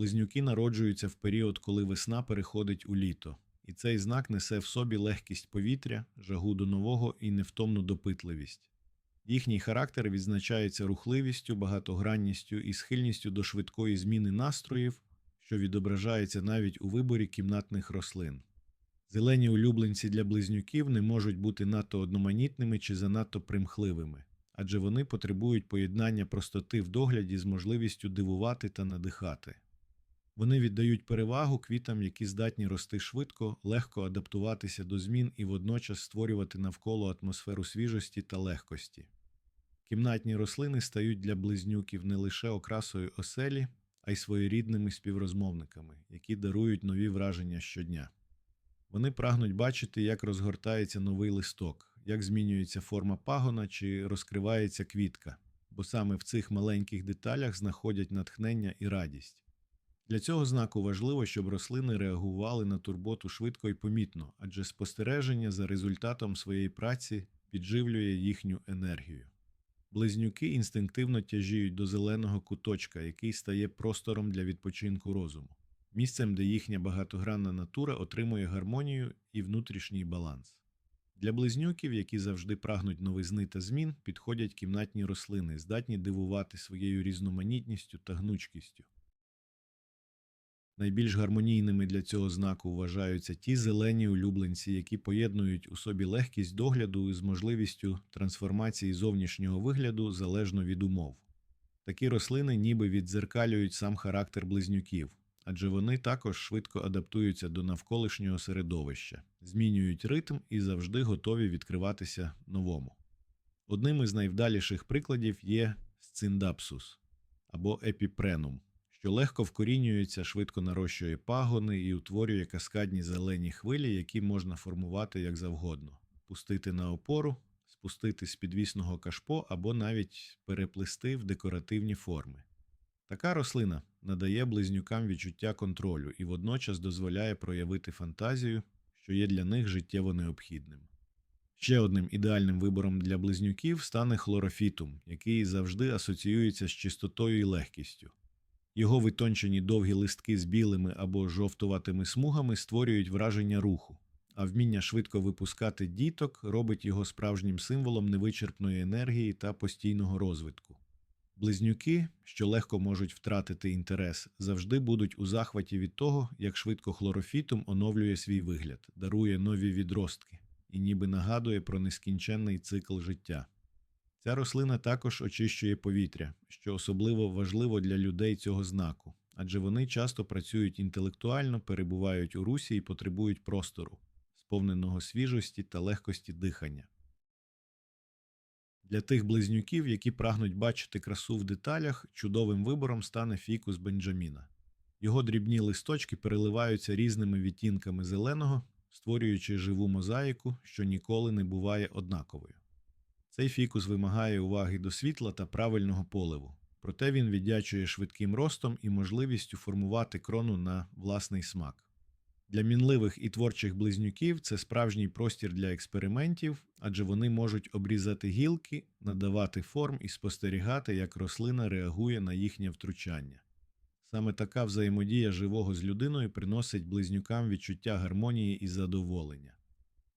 Близнюки народжуються в період, коли весна переходить у літо, і цей знак несе в собі легкість повітря, жагу до нового і невтомну допитливість. Їхній характер відзначається рухливістю, багатогранністю і схильністю до швидкої зміни настроїв, що відображається навіть у виборі кімнатних рослин. Зелені улюбленці для близнюків не можуть бути надто одноманітними чи занадто примхливими, адже вони потребують поєднання простоти в догляді з можливістю дивувати та надихати. Вони віддають перевагу квітам, які здатні рости швидко, легко адаптуватися до змін і водночас створювати навколо атмосферу свіжості та легкості. Кімнатні рослини стають для близнюків не лише окрасою оселі, а й своєрідними співрозмовниками, які дарують нові враження щодня. Вони прагнуть бачити, як розгортається новий листок, як змінюється форма пагона чи розкривається квітка, бо саме в цих маленьких деталях знаходять натхнення і радість. Для цього знаку важливо, щоб рослини реагували на турботу швидко і помітно, адже спостереження за результатом своєї праці підживлює їхню енергію. Близнюки інстинктивно тяжіють до зеленого куточка, який стає простором для відпочинку розуму, місцем, де їхня багатогранна натура отримує гармонію і внутрішній баланс. Для близнюків, які завжди прагнуть новизни та змін, підходять кімнатні рослини, здатні дивувати своєю різноманітністю та гнучкістю. Найбільш гармонійними для цього знаку вважаються ті зелені улюбленці, які поєднують у собі легкість догляду з можливістю трансформації зовнішнього вигляду залежно від умов. Такі рослини ніби віддзеркалюють сам характер близнюків, адже вони також швидко адаптуються до навколишнього середовища, змінюють ритм і завжди готові відкриватися новому. Одним із найвдаліших прикладів є сциндапсус або епіпренум що легко вкорінюється, швидко нарощує пагони і утворює каскадні зелені хвилі, які можна формувати як завгодно, пустити на опору, спустити з підвісного кашпо або навіть переплести в декоративні форми. Така рослина надає близнюкам відчуття контролю і водночас дозволяє проявити фантазію, що є для них життєво необхідним. Ще одним ідеальним вибором для близнюків стане хлорофітум, який завжди асоціюється з чистотою і легкістю. Його витончені довгі листки з білими або жовтуватими смугами створюють враження руху, а вміння швидко випускати діток робить його справжнім символом невичерпної енергії та постійного розвитку. Близнюки, що легко можуть втратити інтерес, завжди будуть у захваті від того, як швидко хлорофітум оновлює свій вигляд, дарує нові відростки і ніби нагадує про нескінченний цикл життя. Ця рослина також очищує повітря, що особливо важливо для людей цього знаку, адже вони часто працюють інтелектуально, перебувають у русі і потребують простору, сповненого свіжості та легкості дихання. Для тих близнюків, які прагнуть бачити красу в деталях, чудовим вибором стане фікус Бенджаміна. Його дрібні листочки переливаються різними відтінками зеленого, створюючи живу мозаїку, що ніколи не буває однаковою. Цей фікус вимагає уваги до світла та правильного поливу, проте він віддячує швидким ростом і можливістю формувати крону на власний смак. Для мінливих і творчих близнюків це справжній простір для експериментів, адже вони можуть обрізати гілки, надавати форм і спостерігати, як рослина реагує на їхнє втручання. Саме така взаємодія живого з людиною приносить близнюкам відчуття гармонії і задоволення.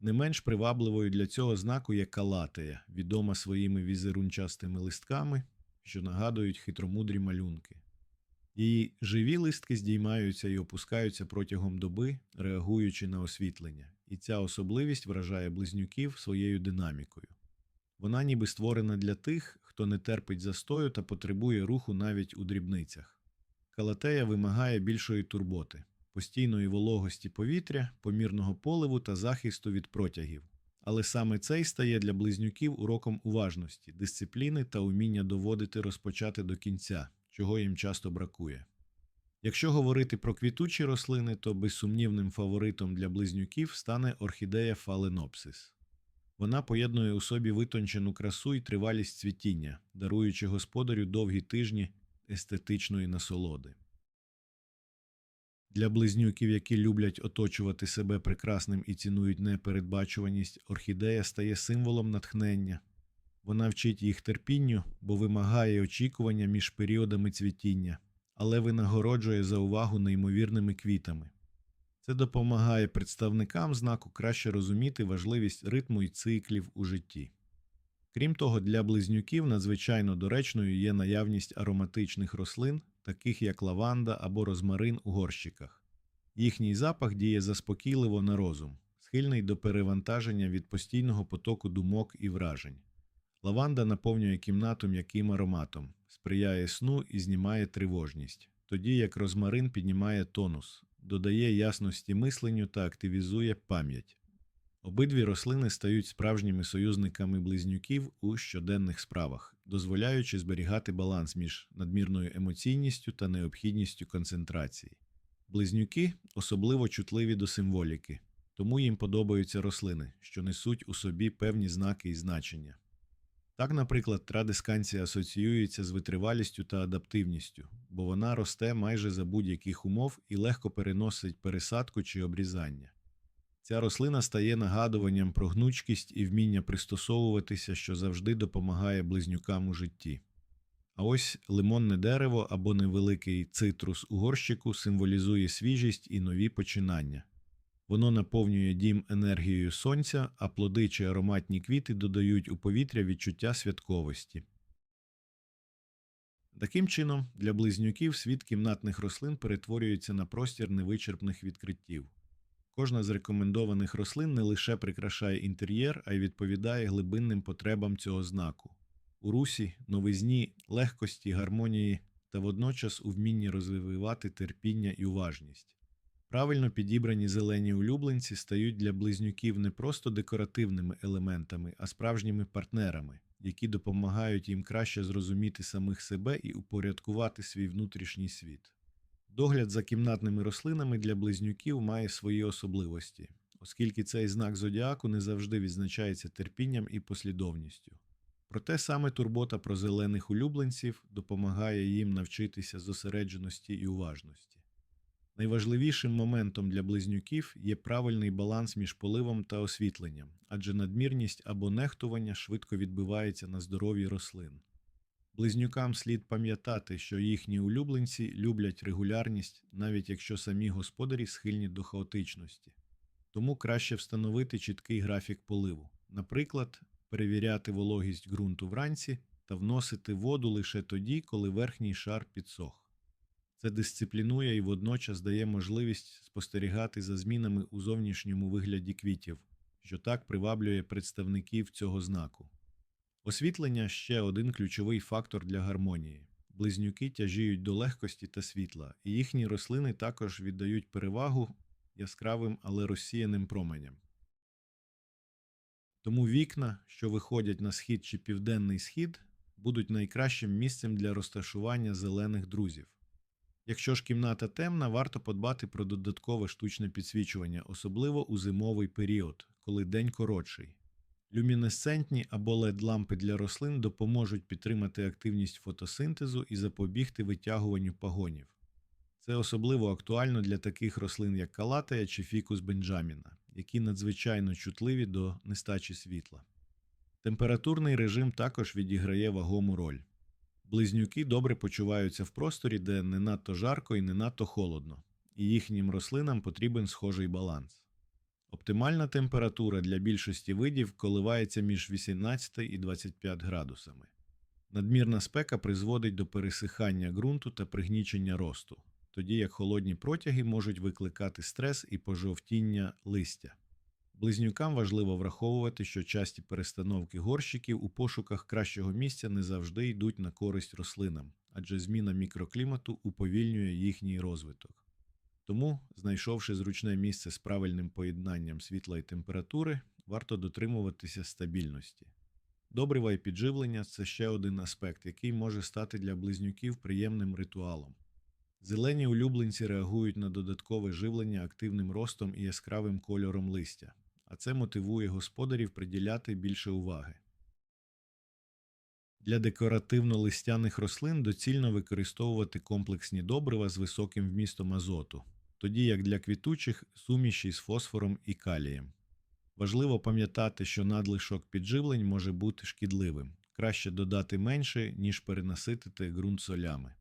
Не менш привабливою для цього знаку є калатея, відома своїми візерунчастими листками, що нагадують хитромудрі малюнки. Її живі листки здіймаються і опускаються протягом доби, реагуючи на освітлення, і ця особливість вражає близнюків своєю динамікою. Вона ніби створена для тих, хто не терпить застою та потребує руху навіть у дрібницях. Калатея вимагає більшої турботи постійної вологості повітря, помірного поливу та захисту від протягів. Але саме цей стає для близнюків уроком уважності, дисципліни та уміння доводити розпочати до кінця, чого їм часто бракує. Якщо говорити про квітучі рослини, то безсумнівним фаворитом для близнюків стане орхідея фаленопсис. Вона поєднує у собі витончену красу і тривалість цвітіння, даруючи господарю довгі тижні естетичної насолоди. Для близнюків, які люблять оточувати себе прекрасним і цінують непередбачуваність, орхідея стає символом натхнення. Вона вчить їх терпінню, бо вимагає очікування між періодами цвітіння, але винагороджує за увагу неймовірними квітами. Це допомагає представникам знаку краще розуміти важливість ритму і циклів у житті. Крім того, для близнюків надзвичайно доречною є наявність ароматичних рослин, таких як лаванда або розмарин у горщиках. Їхній запах діє заспокійливо на розум, схильний до перевантаження від постійного потоку думок і вражень. Лаванда наповнює кімнату м'яким ароматом, сприяє сну і знімає тривожність, тоді як розмарин піднімає тонус, додає ясності мисленню та активізує пам'ять. Обидві рослини стають справжніми союзниками близнюків у щоденних справах, дозволяючи зберігати баланс між надмірною емоційністю та необхідністю концентрації. Близнюки особливо чутливі до символіки, тому їм подобаються рослини, що несуть у собі певні знаки і значення. Так, наприклад, традисканція асоціюється з витривалістю та адаптивністю, бо вона росте майже за будь-яких умов і легко переносить пересадку чи обрізання. Ця рослина стає нагадуванням про гнучкість і вміння пристосовуватися, що завжди допомагає близнюкам у житті. А ось лимонне дерево або невеликий цитрус у горщику символізує свіжість і нові починання. Воно наповнює дім енергією сонця, а плоди чи ароматні квіти додають у повітря відчуття святковості. Таким чином, для близнюків світ кімнатних рослин перетворюється на простір невичерпних відкриттів. Кожна з рекомендованих рослин не лише прикрашає інтер'єр, а й відповідає глибинним потребам цього знаку у русі, новизні, легкості, гармонії та водночас у вмінні розвивати терпіння і уважність. Правильно підібрані зелені улюбленці стають для близнюків не просто декоративними елементами, а справжніми партнерами, які допомагають їм краще зрозуміти самих себе і упорядкувати свій внутрішній світ. Догляд за кімнатними рослинами для близнюків має свої особливості, оскільки цей знак зодіаку не завжди відзначається терпінням і послідовністю. Проте саме турбота про зелених улюбленців допомагає їм навчитися зосередженості і уважності. Найважливішим моментом для близнюків є правильний баланс між поливом та освітленням, адже надмірність або нехтування швидко відбивається на здоров'ї рослин. Близнюкам слід пам'ятати, що їхні улюбленці люблять регулярність, навіть якщо самі господарі схильні до хаотичності. Тому краще встановити чіткий графік поливу, наприклад, перевіряти вологість ґрунту вранці та вносити воду лише тоді, коли верхній шар підсох. Це дисциплінує і водночас дає можливість спостерігати за змінами у зовнішньому вигляді квітів, що так приваблює представників цього знаку. Освітлення ще один ключовий фактор для гармонії. Близнюки тяжіють до легкості та світла, і їхні рослини також віддають перевагу яскравим, але розсіяним променям. Тому вікна, що виходять на схід чи південний схід, будуть найкращим місцем для розташування зелених друзів. Якщо ж кімната темна, варто подбати про додаткове штучне підсвічування, особливо у зимовий період, коли день коротший. Люмінесцентні або led лампи для рослин допоможуть підтримати активність фотосинтезу і запобігти витягуванню пагонів. Це особливо актуально для таких рослин, як калатая чи фікус бенджаміна, які надзвичайно чутливі до нестачі світла. Температурний режим також відіграє вагому роль. Близнюки добре почуваються в просторі, де не надто жарко і не надто холодно, і їхнім рослинам потрібен схожий баланс. Оптимальна температура для більшості видів коливається між 18 і 25 градусами. Надмірна спека призводить до пересихання ґрунту та пригнічення росту, тоді як холодні протяги можуть викликати стрес і пожовтіння листя. Близнюкам важливо враховувати, що часті перестановки горщиків у пошуках кращого місця не завжди йдуть на користь рослинам, адже зміна мікроклімату уповільнює їхній розвиток. Тому, знайшовши зручне місце з правильним поєднанням світла і температури, варто дотримуватися стабільності. Добрива і підживлення це ще один аспект, який може стати для близнюків приємним ритуалом. Зелені улюбленці реагують на додаткове живлення активним ростом і яскравим кольором листя, а це мотивує господарів приділяти більше уваги. Для декоративно-листяних рослин доцільно використовувати комплексні добрива з високим вмістом азоту, тоді як для квітучих суміші з фосфором і калієм. Важливо пам'ятати, що надлишок підживлень може бути шкідливим, краще додати менше, ніж перенаситити ґрунт солями.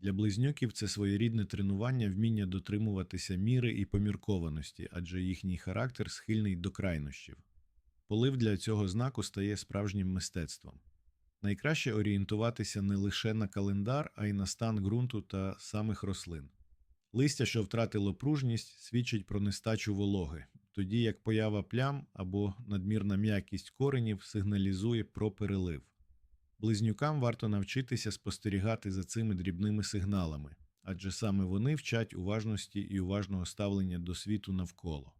Для близнюків це своєрідне тренування вміння дотримуватися міри і поміркованості, адже їхній характер схильний до крайнощів. Полив для цього знаку стає справжнім мистецтвом. Найкраще орієнтуватися не лише на календар, а й на стан ґрунту та самих рослин. Листя, що втратило пружність, свідчить про нестачу вологи, тоді як поява плям або надмірна м'якість коренів сигналізує про перелив. Близнюкам варто навчитися спостерігати за цими дрібними сигналами, адже саме вони вчать уважності і уважного ставлення до світу навколо.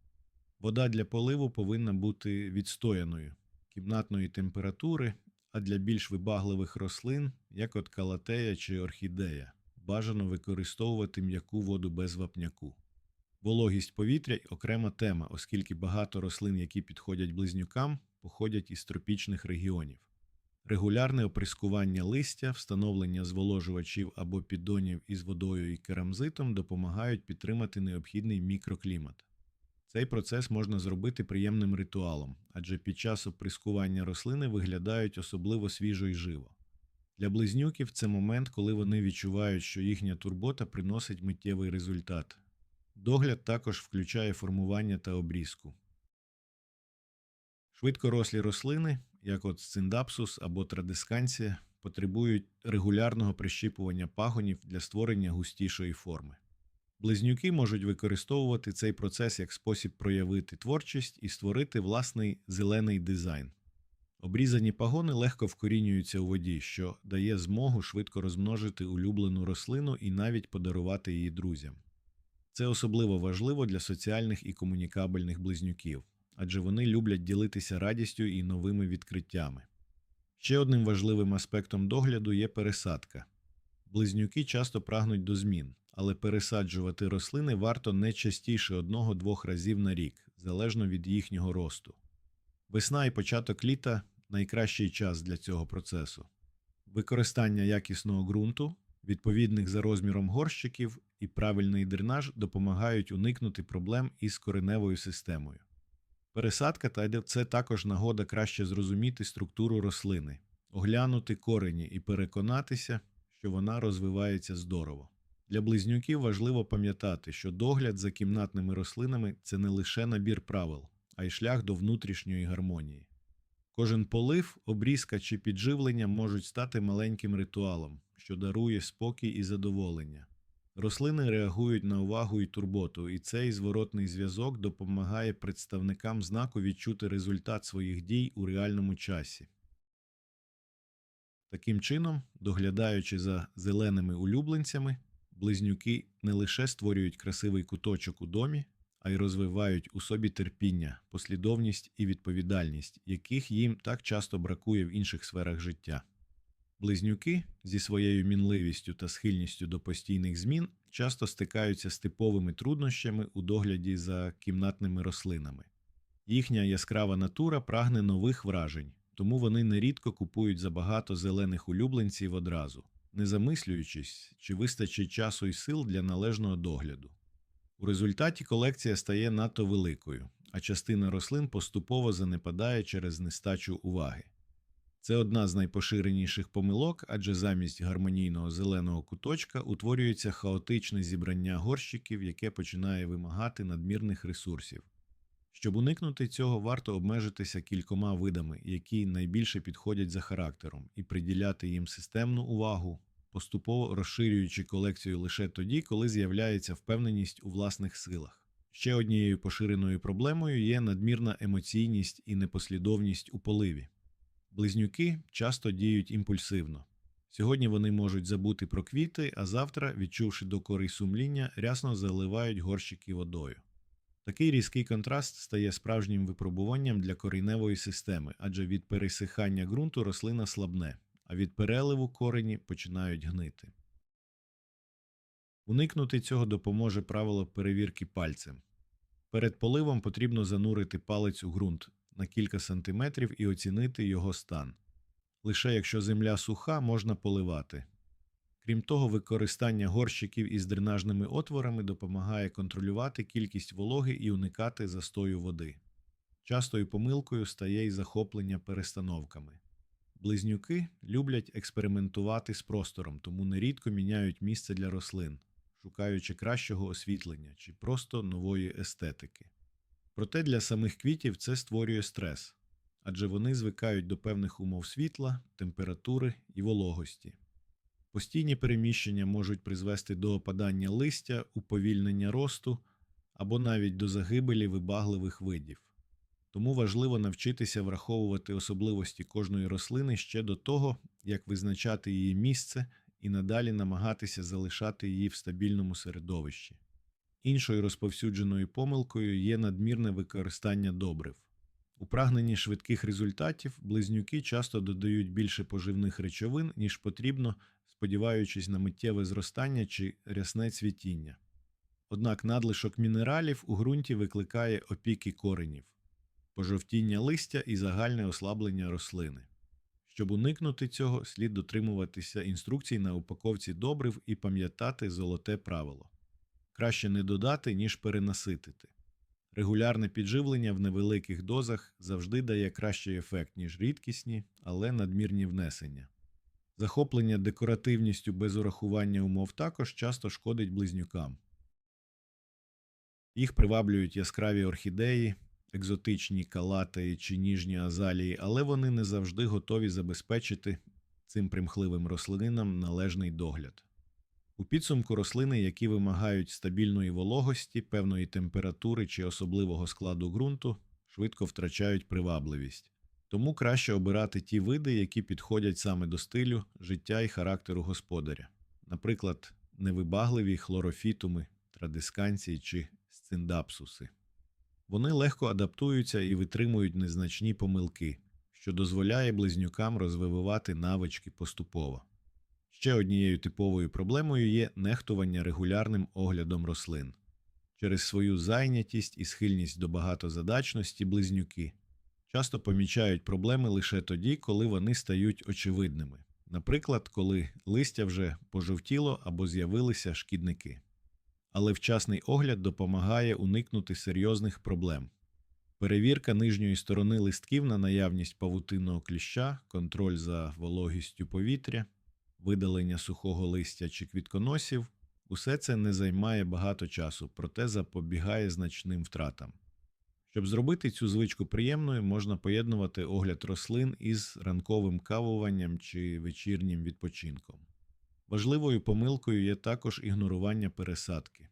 Вода для поливу повинна бути відстояною, кімнатної температури, а для більш вибагливих рослин, як от калатея чи орхідея, бажано використовувати м'яку воду без вапняку. Вологість повітря окрема тема, оскільки багато рослин, які підходять близнюкам, походять із тропічних регіонів. Регулярне оприскування листя, встановлення зволожувачів або піддонів із водою і керамзитом допомагають підтримати необхідний мікроклімат. Цей процес можна зробити приємним ритуалом, адже під час оприскування рослини виглядають особливо свіжо і живо. Для близнюків це момент, коли вони відчувають, що їхня турбота приносить миттєвий результат. Догляд також включає формування та обрізку. Швидкорослі рослини, як от сциндапсус або традисканція, потребують регулярного прищіпування пагонів для створення густішої форми. Близнюки можуть використовувати цей процес як спосіб проявити творчість і створити власний зелений дизайн. Обрізані пагони легко вкорінюються у воді, що дає змогу швидко розмножити улюблену рослину і навіть подарувати її друзям. Це особливо важливо для соціальних і комунікабельних близнюків, адже вони люблять ділитися радістю і новими відкриттями. Ще одним важливим аспектом догляду є пересадка. Близнюки часто прагнуть до змін, але пересаджувати рослини варто не частіше одного-двох разів на рік, залежно від їхнього росту. Весна і початок літа найкращий час для цього процесу. Використання якісного ґрунту, відповідних за розміром горщиків і правильний дренаж допомагають уникнути проблем із кореневою системою. Пересадка та це також нагода краще зрозуміти структуру рослини, оглянути корені і переконатися, що вона розвивається здорово. Для близнюків важливо пам'ятати, що догляд за кімнатними рослинами це не лише набір правил, а й шлях до внутрішньої гармонії. Кожен полив, обрізка чи підживлення можуть стати маленьким ритуалом, що дарує спокій і задоволення. Рослини реагують на увагу і турботу, і цей зворотний зв'язок допомагає представникам знаку відчути результат своїх дій у реальному часі. Таким чином, доглядаючи за зеленими улюбленцями, близнюки не лише створюють красивий куточок у домі, а й розвивають у собі терпіння, послідовність і відповідальність, яких їм так часто бракує в інших сферах життя. Близнюки зі своєю мінливістю та схильністю до постійних змін часто стикаються з типовими труднощами у догляді за кімнатними рослинами. Їхня яскрава натура прагне нових вражень, тому вони нерідко купують забагато зелених улюбленців одразу, не замислюючись, чи вистачить часу і сил для належного догляду. У результаті колекція стає надто великою, а частина рослин поступово занепадає через нестачу уваги. Це одна з найпоширеніших помилок, адже замість гармонійного зеленого куточка утворюється хаотичне зібрання горщиків, яке починає вимагати надмірних ресурсів. Щоб уникнути цього, варто обмежитися кількома видами, які найбільше підходять за характером, і приділяти їм системну увагу, поступово розширюючи колекцію лише тоді, коли з'являється впевненість у власних силах. Ще однією поширеною проблемою є надмірна емоційність і непослідовність у поливі. Близнюки часто діють імпульсивно. Сьогодні вони можуть забути про квіти, а завтра, відчувши докори сумління, рясно заливають горщики водою. Такий різкий контраст стає справжнім випробуванням для кореневої системи, адже від пересихання ґрунту рослина слабне, а від переливу корені починають гнити. Уникнути цього допоможе правило перевірки пальцем. Перед поливом потрібно занурити палець у ґрунт на кілька сантиметрів і оцінити його стан. Лише якщо земля суха, можна поливати. Крім того, використання горщиків із дренажними отворами допомагає контролювати кількість вологи і уникати застою води. Частою помилкою стає й захоплення перестановками. Близнюки люблять експериментувати з простором, тому нерідко міняють місце для рослин, шукаючи кращого освітлення чи просто нової естетики. Проте для самих квітів це створює стрес, адже вони звикають до певних умов світла, температури і вологості. Постійні переміщення можуть призвести до опадання листя, уповільнення росту або навіть до загибелі вибагливих видів. Тому важливо навчитися враховувати особливості кожної рослини ще до того, як визначати її місце і надалі намагатися залишати її в стабільному середовищі. Іншою розповсюдженою помилкою є надмірне використання добрив. У прагненні швидких результатів близнюки часто додають більше поживних речовин, ніж потрібно, сподіваючись на миттєве зростання чи рясне цвітіння. Однак надлишок мінералів у ґрунті викликає опіки коренів, пожовтіння листя і загальне ослаблення рослини. Щоб уникнути цього, слід дотримуватися інструкцій на упаковці добрив і пам'ятати золоте правило краще не додати, ніж перенаситити. Регулярне підживлення в невеликих дозах завжди дає кращий ефект, ніж рідкісні, але надмірні внесення. Захоплення декоративністю без урахування умов також часто шкодить близнюкам. Їх приваблюють яскраві орхідеї, екзотичні калатаї чи ніжні азалії, але вони не завжди готові забезпечити цим примхливим рослинам належний догляд. У підсумку рослини, які вимагають стабільної вологості, певної температури чи особливого складу ґрунту, швидко втрачають привабливість. Тому краще обирати ті види, які підходять саме до стилю, життя і характеру господаря, наприклад, невибагливі хлорофітуми, традисканції чи сциндапсуси. Вони легко адаптуються і витримують незначні помилки, що дозволяє близнюкам розвивати навички поступово. Ще однією типовою проблемою є нехтування регулярним оглядом рослин. Через свою зайнятість і схильність до багатозадачності близнюки часто помічають проблеми лише тоді, коли вони стають очевидними, наприклад, коли листя вже пожовтіло або з'явилися шкідники. Але вчасний огляд допомагає уникнути серйозних проблем. Перевірка нижньої сторони листків на наявність павутинного кліща, контроль за вологістю повітря видалення сухого листя чи квітконосів, усе це не займає багато часу, проте запобігає значним втратам. Щоб зробити цю звичку приємною, можна поєднувати огляд рослин із ранковим кавуванням чи вечірнім відпочинком. Важливою помилкою є також ігнорування пересадки.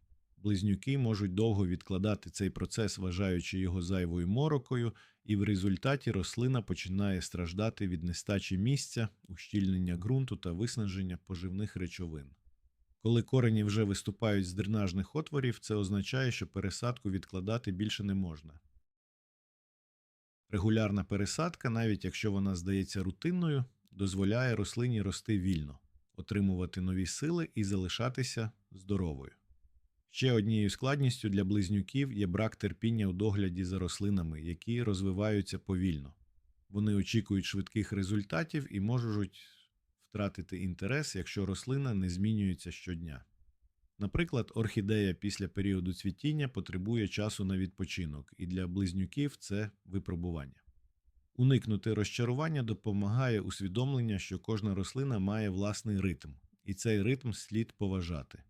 Близнюки можуть довго відкладати цей процес, вважаючи його зайвою морокою, і в результаті рослина починає страждати від нестачі місця, ущільнення ґрунту та виснаження поживних речовин. Коли корені вже виступають з дренажних отворів, це означає, що пересадку відкладати більше не можна. Регулярна пересадка, навіть якщо вона здається рутинною, дозволяє рослині рости вільно, отримувати нові сили і залишатися здоровою. Ще однією складністю для близнюків є брак терпіння у догляді за рослинами, які розвиваються повільно. Вони очікують швидких результатів і можуть втратити інтерес, якщо рослина не змінюється щодня. Наприклад, орхідея після періоду цвітіння потребує часу на відпочинок, і для близнюків це випробування. Уникнути розчарування допомагає усвідомлення, що кожна рослина має власний ритм, і цей ритм слід поважати.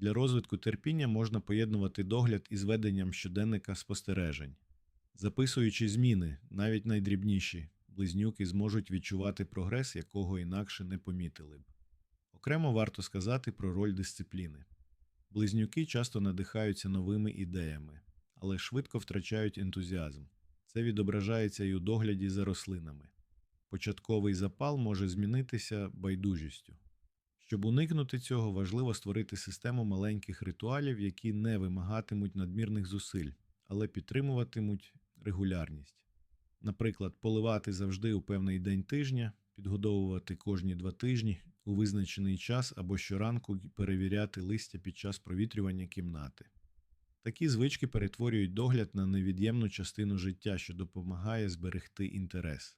Для розвитку терпіння можна поєднувати догляд із веденням щоденника спостережень. Записуючи зміни, навіть найдрібніші, близнюки зможуть відчувати прогрес, якого інакше не помітили б. Окремо варто сказати про роль дисципліни. Близнюки часто надихаються новими ідеями, але швидко втрачають ентузіазм. Це відображається і у догляді за рослинами. Початковий запал може змінитися байдужістю. Щоб уникнути цього, важливо створити систему маленьких ритуалів, які не вимагатимуть надмірних зусиль, але підтримуватимуть регулярність. Наприклад, поливати завжди у певний день тижня, підгодовувати кожні два тижні у визначений час або щоранку перевіряти листя під час провітрювання кімнати. Такі звички перетворюють догляд на невід'ємну частину життя, що допомагає зберегти інтерес.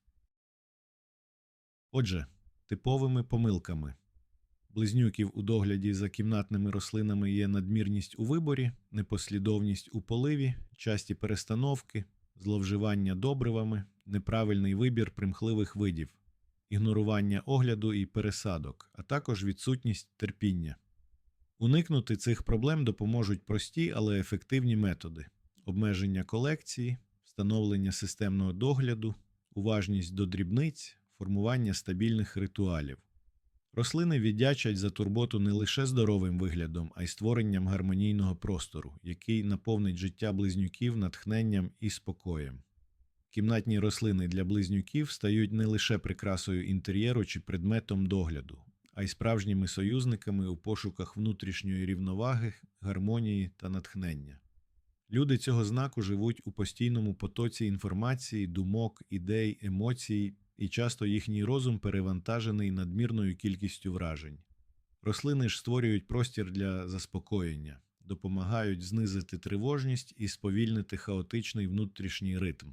Отже, типовими помилками. Близнюків у догляді за кімнатними рослинами є надмірність у виборі, непослідовність у поливі, часті перестановки, зловживання добривами, неправильний вибір примхливих видів. ігнорування огляду і пересадок, а також відсутність терпіння. Уникнути цих проблем допоможуть прості, але ефективні методи: обмеження колекції, встановлення системного догляду, уважність до дрібниць, формування стабільних ритуалів. Рослини віддячать за турботу не лише здоровим виглядом, а й створенням гармонійного простору, який наповнить життя близнюків натхненням і спокоєм. Кімнатні рослини для близнюків стають не лише прикрасою інтер'єру чи предметом догляду, а й справжніми союзниками у пошуках внутрішньої рівноваги, гармонії та натхнення. Люди цього знаку живуть у постійному потоці інформації, думок, ідей, емоцій, і часто їхній розум перевантажений надмірною кількістю вражень. Рослини ж створюють простір для заспокоєння, допомагають знизити тривожність і сповільнити хаотичний внутрішній ритм.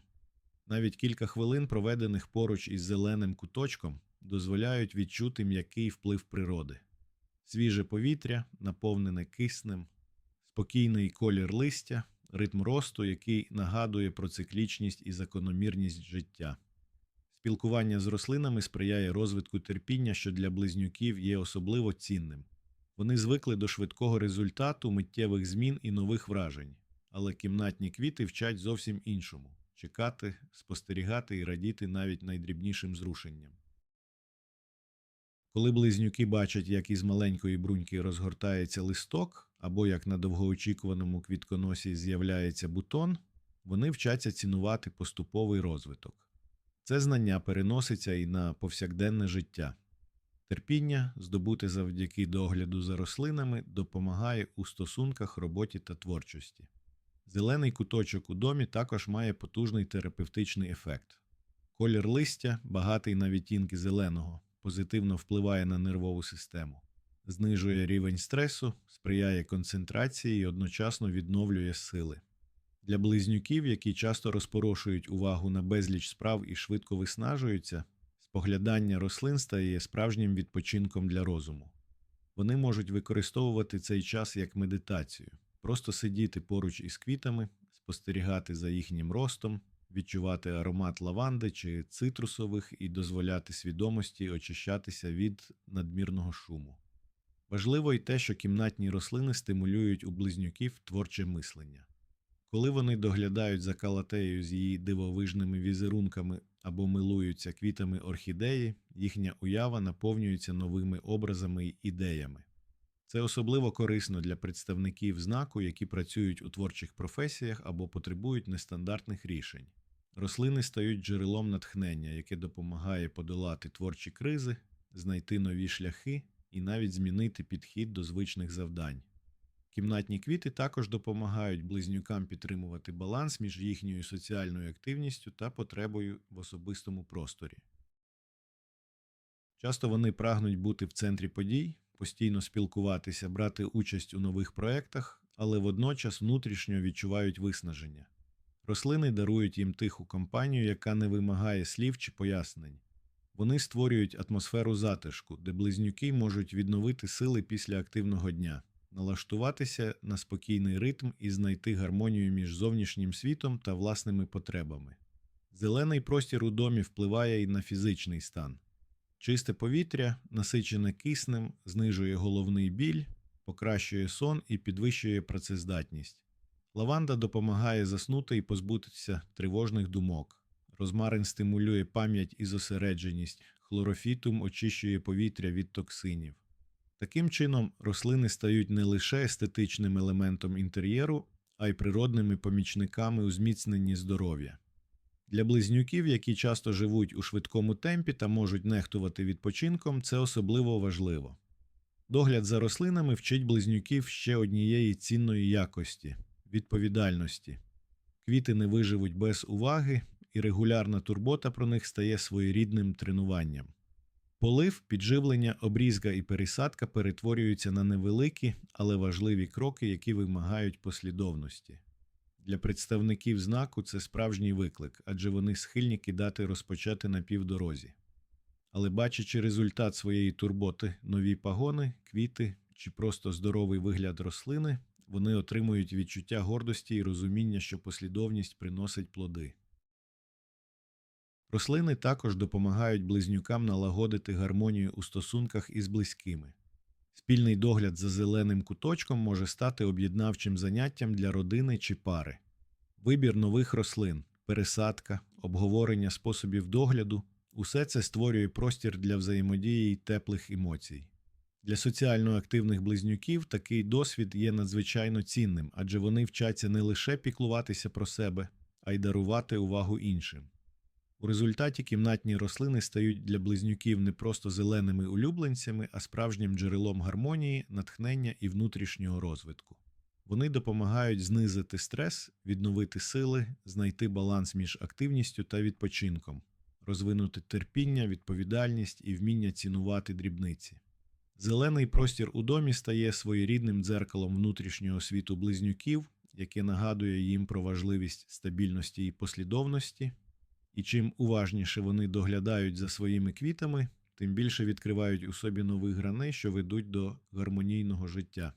Навіть кілька хвилин, проведених поруч із зеленим куточком, дозволяють відчути м'який вплив природи. Свіже повітря, наповнене киснем, спокійний колір листя, ритм росту, який нагадує про циклічність і закономірність життя. Спілкування з рослинами сприяє розвитку терпіння, що для близнюків є особливо цінним. Вони звикли до швидкого результату, миттєвих змін і нових вражень, але кімнатні квіти вчать зовсім іншому чекати, спостерігати і радіти навіть найдрібнішим зрушенням. Коли близнюки бачать, як із маленької бруньки розгортається листок, або як на довгоочікуваному квітконосі з'являється бутон, вони вчаться цінувати поступовий розвиток. Це знання переноситься і на повсякденне життя. Терпіння, здобуте завдяки догляду за рослинами, допомагає у стосунках, роботі та творчості. Зелений куточок у домі також має потужний терапевтичний ефект. Колір листя, багатий на відтінки зеленого, позитивно впливає на нервову систему, знижує рівень стресу, сприяє концентрації і одночасно відновлює сили. Для близнюків, які часто розпорошують увагу на безліч справ і швидко виснажуються, споглядання рослин стає справжнім відпочинком для розуму. Вони можуть використовувати цей час як медитацію, просто сидіти поруч із квітами, спостерігати за їхнім ростом, відчувати аромат лаванди чи цитрусових і дозволяти свідомості очищатися від надмірного шуму. Важливо й те, що кімнатні рослини стимулюють у близнюків творче мислення. Коли вони доглядають за калатеєю з її дивовижними візерунками або милуються квітами орхідеї, їхня уява наповнюється новими образами й ідеями. Це особливо корисно для представників знаку, які працюють у творчих професіях або потребують нестандартних рішень. Рослини стають джерелом натхнення, яке допомагає подолати творчі кризи, знайти нові шляхи і навіть змінити підхід до звичних завдань. Кімнатні квіти також допомагають близнюкам підтримувати баланс між їхньою соціальною активністю та потребою в особистому просторі. Часто вони прагнуть бути в центрі подій, постійно спілкуватися, брати участь у нових проєктах, але водночас внутрішньо відчувають виснаження. Рослини дарують їм тиху компанію, яка не вимагає слів чи пояснень. Вони створюють атмосферу затишку, де близнюки можуть відновити сили після активного дня, налаштуватися на спокійний ритм і знайти гармонію між зовнішнім світом та власними потребами. Зелений простір у домі впливає і на фізичний стан. Чисте повітря, насичене киснем, знижує головний біль, покращує сон і підвищує працездатність. Лаванда допомагає заснути і позбутися тривожних думок. Розмарин стимулює пам'ять і зосередженість, хлорофітум очищує повітря від токсинів. Таким чином, рослини стають не лише естетичним елементом інтер'єру, а й природними помічниками у зміцненні здоров'я. Для близнюків, які часто живуть у швидкому темпі та можуть нехтувати відпочинком, це особливо важливо. Догляд за рослинами вчить близнюків ще однієї цінної якості відповідальності. Квіти не виживуть без уваги, і регулярна турбота про них стає своєрідним тренуванням. Полив, підживлення, обрізка і пересадка перетворюються на невеликі, але важливі кроки, які вимагають послідовності. Для представників знаку це справжній виклик, адже вони схильні кидати розпочати на півдорозі. Але бачачи результат своєї турботи, нові пагони, квіти чи просто здоровий вигляд рослини, вони отримують відчуття гордості і розуміння, що послідовність приносить плоди. Рослини також допомагають близнюкам налагодити гармонію у стосунках із близькими. Спільний догляд за зеленим куточком може стати об'єднавчим заняттям для родини чи пари. Вибір нових рослин, пересадка, обговорення способів догляду усе це створює простір для взаємодії й теплих емоцій. Для соціально активних близнюків такий досвід є надзвичайно цінним, адже вони вчаться не лише піклуватися про себе, а й дарувати увагу іншим. У результаті кімнатні рослини стають для близнюків не просто зеленими улюбленцями, а справжнім джерелом гармонії, натхнення і внутрішнього розвитку. Вони допомагають знизити стрес, відновити сили, знайти баланс між активністю та відпочинком, розвинути терпіння, відповідальність і вміння цінувати дрібниці. Зелений простір у домі стає своєрідним дзеркалом внутрішнього світу близнюків, яке нагадує їм про важливість стабільності і послідовності. І чим уважніше вони доглядають за своїми квітами, тим більше відкривають у собі нових граней, що ведуть до гармонійного життя.